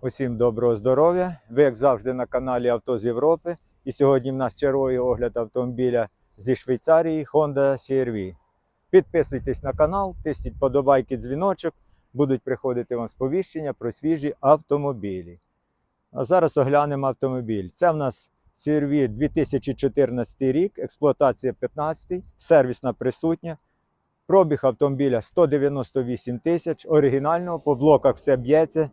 Усім доброго здоров'я. Ви, як завжди, на каналі Авто з Європи. І сьогодні в нас черговий огляд автомобіля зі Швейцарії Honda CR-V. Підписуйтесь на канал, тисніть подобайки, дзвіночок, будуть приходити вам сповіщення про свіжі автомобілі. А зараз оглянемо автомобіль. Це в нас CR-V 2014 рік, експлуатація 15, сервісна присутня. Пробіг автомобіля 198 тисяч, оригінального, по блоках все б'ється.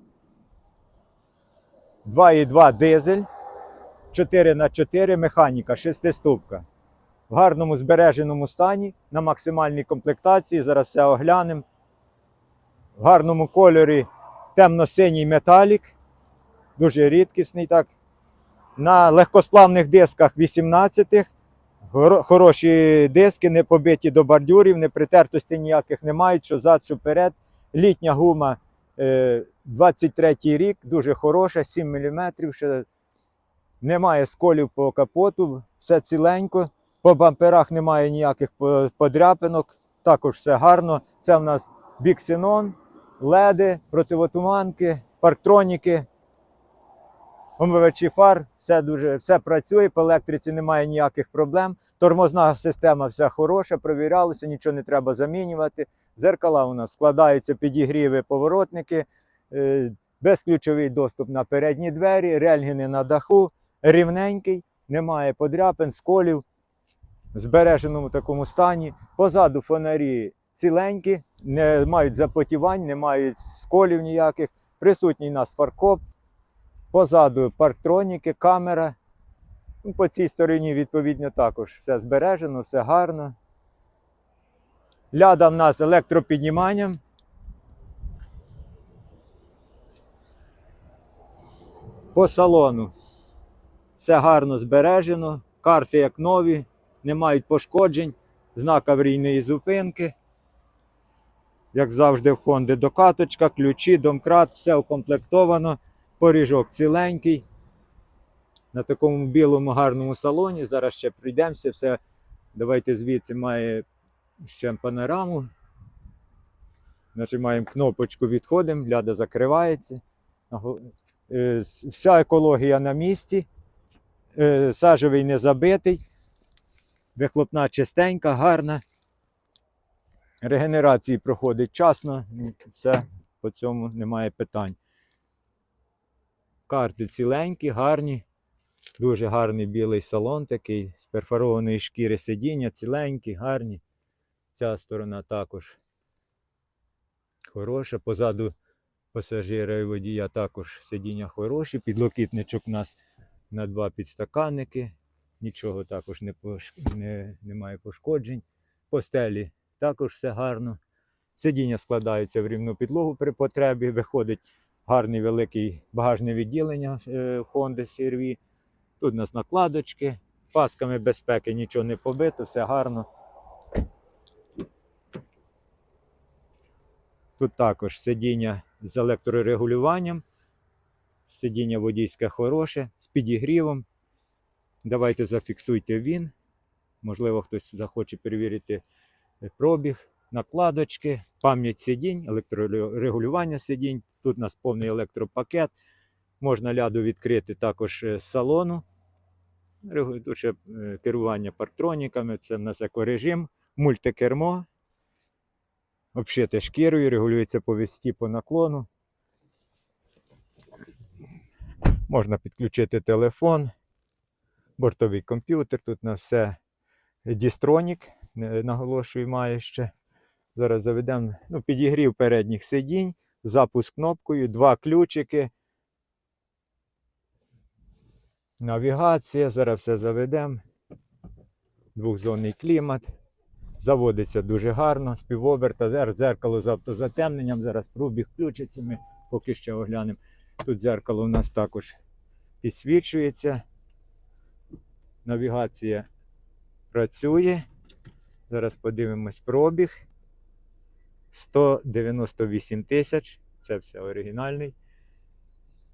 2,2 дизель, 4х4 механіка, 6-ступка. В гарному збереженому стані, на максимальній комплектації. Зараз все оглянемо. В гарному кольорі темно-синій металік, дуже рідкісний. так. На легкосплавних дисках 18-х. Хороші диски, не побиті до бордюрів, не притертості ніяких не мають, що зад, що перед. Літня гума е, 23 рік, дуже хороша, 7 мм. Ще немає сколів по капоту, все ціленько. По бамперах немає ніяких подряпинок. Також все гарно. Це в нас біксенон, леди, противотуманки, парктроніки, омивачі фар, все дуже все працює, по електриці немає ніяких проблем. Тормозна система вся хороша, провірялася, нічого не треба замінювати. Зеркала у нас складаються підігріви, поворотники, е, безключовий доступ на передні двері, рельгіни на даху, рівненький, немає подряпин, сколів, в збереженому такому стані. Позаду фонарі ціленькі, не мають запотівань, не мають сколів ніяких. Присутній у нас фаркоп. Позаду парктроніки, камера. Ну, По цій стороні, відповідно, також все збережено, все гарно. Ляда в нас електропідніманням. По салону все гарно збережено, карти як нові, не мають пошкоджень, знак аварійної зупинки. Як завжди, в Honda докаточка, ключі, домкрат, все укомплектовано, поріжок ціленький. На такому білому гарному салоні. Зараз ще прийдемося, все. Давайте звідси має ще панораму. Нажимаємо кнопочку, відходимо, ляда закривається. Е, Вся екологія на місці. Е, Сажевий не забитий. Вихлопна чистенька, гарна. Регенерації проходить часно. Все по цьому немає питань. Карти ціленькі, гарні. Дуже гарний білий салон такий з перфорованої шкіри сидіння, ціленькі, гарні. Ця сторона також хороша. Позаду пасажира і водія також сидіння хороші. Підлокітничок у нас на два підстаканники. Нічого також не, пош... не, немає пошкоджень. По стелі також все гарно. Сидіння складаються в рівну підлогу при потребі. Виходить гарний великий багажне відділення е, Honda CR-V. Тут у нас накладочки, пасками безпеки нічого не побито, все гарно. Тут також сидіння з електрорегулюванням. Сидіння водійське хороше, з підігрівом. Давайте зафіксуйте він. Можливо, хтось захоче перевірити е, пробіг, накладочки, пам'ять сидінь, електрорегулювання сидінь. Тут у нас повний електропакет. Можна ляду відкрити також е, з салону. Тут е, керування парктроніками, це в нас екорежим, мультикермо. Обшите шкірою, регулюється по висоті по наклону. Можна підключити телефон, бортовий комп'ютер. Тут на все дістронік, наголошую, має ще. Зараз заведемо ну, підігрів передніх сидінь, запуск кнопкою, два ключики. Навігація, зараз все заведемо. Двохзонний клімат. Заводиться дуже гарно, співоберта, зер- зеркало з автозатемненням. Зараз пробіг включиться, ми поки що оглянемо. Тут зеркало у нас також підсвічується. Навігація працює. Зараз подивимось пробіг. 198 тисяч. Це все оригінальний.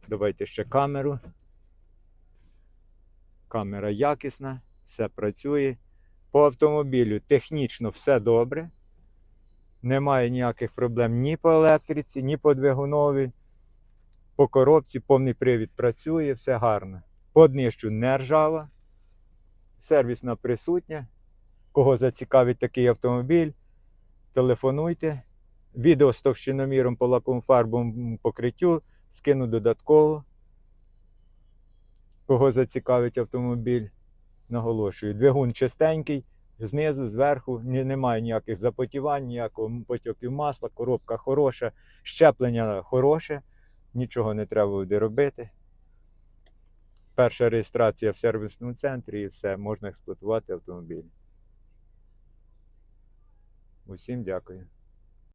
Давайте ще камеру. Камера якісна, все працює. По автомобілю технічно все добре. Немає ніяких проблем ні по електриці, ні по двигунові. По коробці повний привід працює, все гарно. По днищу не ржава. Сервісна присутня. Кого зацікавить такий автомобіль, телефонуйте. Відео з товщиноміром по лакомфарбовому покриттю скину додатково. Кого зацікавить автомобіль, наголошую. Двигун чистенький, знизу, зверху, немає ніяких запотівань, ніякого потьоків масла, коробка хороша, щеплення хороше, нічого не треба буде робити. Перша реєстрація в сервісному центрі і все, можна експлуатувати автомобіль. Усім дякую.